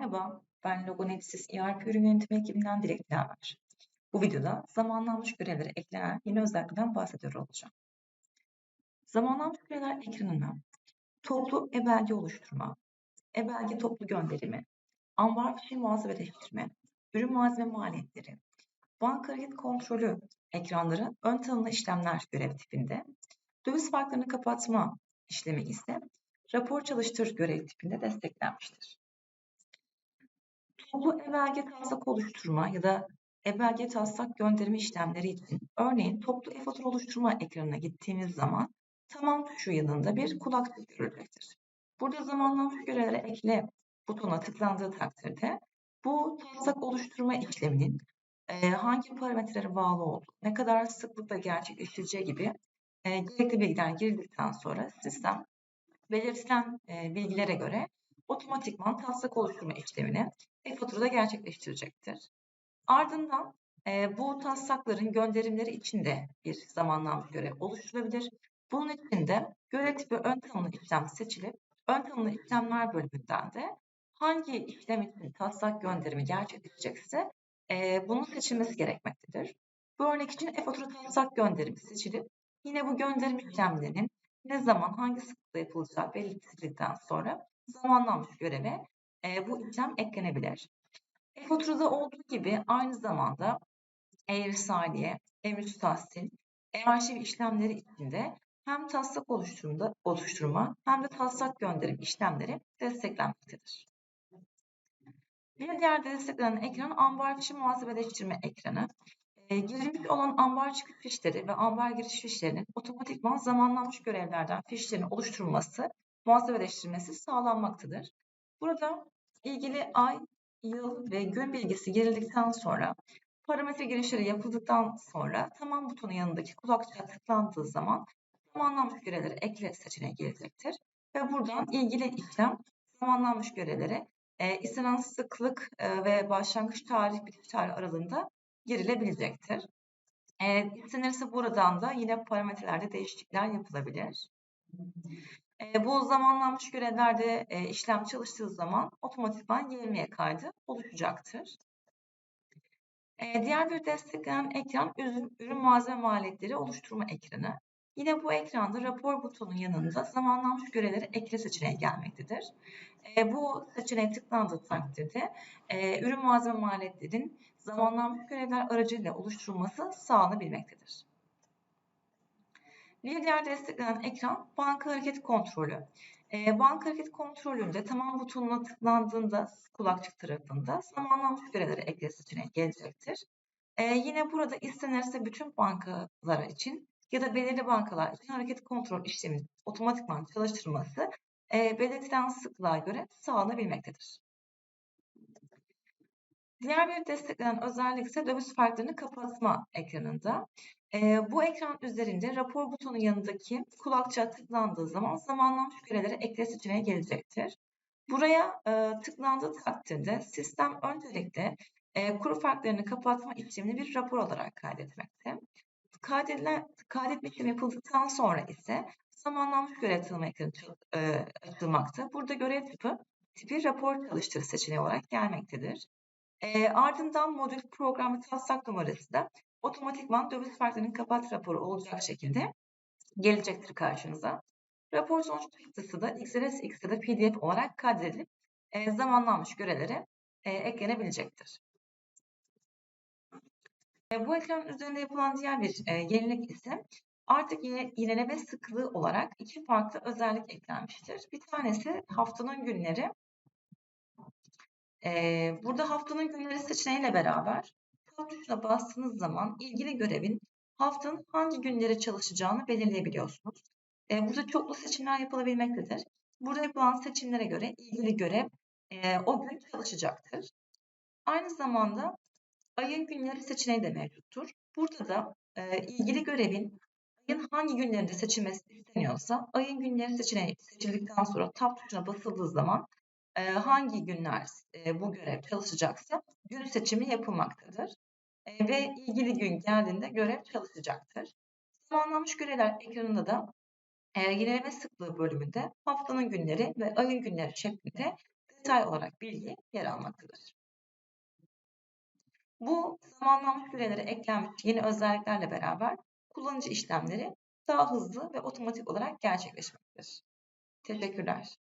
Merhaba, ben Logonetis ERP ürün yönetimi ekibinden Dilek Dilaver. Bu videoda zamanlanmış görevlere eklenen yeni özelliklerden bahsediyor olacağım. Zamanlanmış görevler ekranına toplu e-belge oluşturma, e-belge toplu gönderimi, ambar fişi muhasebeleştirme, ürün malzeme maliyetleri, banka hareket kontrolü ekranları ön tanımlı işlemler görev tipinde, döviz farklarını kapatma işlemi ise rapor çalıştır görev tipinde desteklenmiştir. Toplu e-belge taslak oluşturma ya da e-belge taslak gönderme işlemleri için örneğin toplu e-fatura oluşturma ekranına gittiğimiz zaman tamam tuşu yanında bir kulaklık görülecektir. Burada zamanlanmış görevlere ekle butona tıklandığı takdirde bu taslak oluşturma işleminin e, hangi parametrelere bağlı olduğu, ne kadar sıklıkla gerçekleştireceği gibi e, gerekli bilgiler girildikten sonra sistem belirtilen e, bilgilere göre otomatikman taslak oluşturma işlemini e-faturada gerçekleştirecektir. Ardından e, bu taslakların gönderimleri için de bir zamanlanmış görev oluşturulabilir. Bunun için de görev tipi ön tanımlı işlem seçilip ön tanımlı işlemler bölümünden de hangi işlem için taslak gönderimi gerçekleşecekse e, bunun seçilmesi gerekmektedir. Bu örnek için e-fatura taslak gönderimi seçilip yine bu gönderim işlemlerinin ne zaman hangi sıklıkla yapılacağı belirtildikten sonra zamanlanmış göreve e, bu işlem eklenebilir. E-faturada olduğu gibi aynı zamanda e-risaliye, emir tahsil, e-arşiv işlemleri içinde hem taslak oluşturma, oluşturma hem de taslak gönderim işlemleri desteklenmektedir. Bir diğer desteklenen ekran ambar fişi muhasebeleştirme ekranı. E, girilmiş olan ambar çıkış fişleri ve ambar giriş fişlerinin otomatikman zamanlanmış görevlerden fişlerin oluşturulması, muhasebeleştirilmesi sağlanmaktadır. Burada ilgili ay, yıl ve gün bilgisi girildikten sonra parametre girişleri yapıldıktan sonra tamam butonu yanındaki kulakçığa tıklandığı zaman zamanlanmış görevleri ekle seçeneği gelecektir. Ve buradan ilgili işlem zamanlanmış görevlere e, istenen sıklık e, ve başlangıç tarih bitiş tarih aralığında girilebilecektir. E, istenirse buradan da yine parametrelerde değişiklikler yapılabilir. E, bu zamanlanmış görevlerde e, işlem çalıştığı zaman otomatikman YM'ye kaydı oluşacaktır. E, diğer bir desteklenen ekran ürün, ürün malzeme maliyetleri oluşturma ekranı. Yine bu ekranda rapor butonun yanında zamanlanmış görevleri ekle seçeneği gelmektedir. E, bu seçeneğe tıklandığı takdirde e, ürün malzeme maliyetlerin zamanlanmış görevler aracılığıyla oluşturulması sağlanabilmektedir. Bir diğer desteklenen ekran banka hareket kontrolü. E, banka hareket kontrolünde tamam butonuna tıklandığında kulakçık tarafında zamanlanmış görevleri ekle seçeneği gelecektir. E, yine burada istenirse bütün bankalar için ya da belirli bankalar için hareket kontrol işleminin otomatikman çalıştırılması e, belirtilen sıklığa göre sağlanabilmektedir. Diğer bir desteklenen özellik ise döviz farklarını kapatma ekranında. E, bu ekran üzerinde rapor butonu yanındaki kulakçığa tıklandığı zaman zamanlanmış görevlere ekle seçeneği gelecektir. Buraya e, tıklandığı takdirde sistem öncelikle e, kuru farklarını kapatma işlemini bir rapor olarak kaydetmekte. Kaydetme işlemi yapıldıktan sonra ise zamanlanmış görev tanıma ekranı e. Burada görev tipi, tipi rapor çalıştır seçeneği olarak gelmektedir. E, ardından modül programı taslak numarası da otomatikman döviz farklarının kapat raporu olacak şekilde gelecektir karşınıza. Rapor sonuç çıktısı da XLS, X ya da PDF olarak kaydedilip e, zamanlanmış görevlere e, eklenebilecektir. E, bu ekran üzerinde yapılan diğer bir e, yenilik ise artık yine yineleme sıklığı olarak iki farklı özellik eklenmiştir. Bir tanesi haftanın günleri burada haftanın günleri seçeneğiyle beraber tab tuşuna bastığınız zaman ilgili görevin haftanın hangi günleri çalışacağını belirleyebiliyorsunuz. Burada çoklu seçimler yapılabilmektedir. Burada yapılan seçimlere göre ilgili görev o gün çalışacaktır. Aynı zamanda ayın günleri seçeneği de mevcuttur. Burada da ilgili görevin ayın hangi günlerinde seçilmesi isteniyorsa ayın günleri seçeneği seçildikten sonra tab tuşuna basıldığı zaman hangi günler bu görev çalışacaksa gün seçimi yapılmaktadır. Ve ilgili gün geldiğinde görev çalışacaktır. Zamanlanmış görevler ekranında da yenileme sıklığı bölümünde haftanın günleri ve ayın günleri şeklinde detay olarak bilgi yer almaktadır. Bu zamanlama süreleri eklenmiş yeni özelliklerle beraber kullanıcı işlemleri daha hızlı ve otomatik olarak gerçekleşmektedir. Teşekkürler.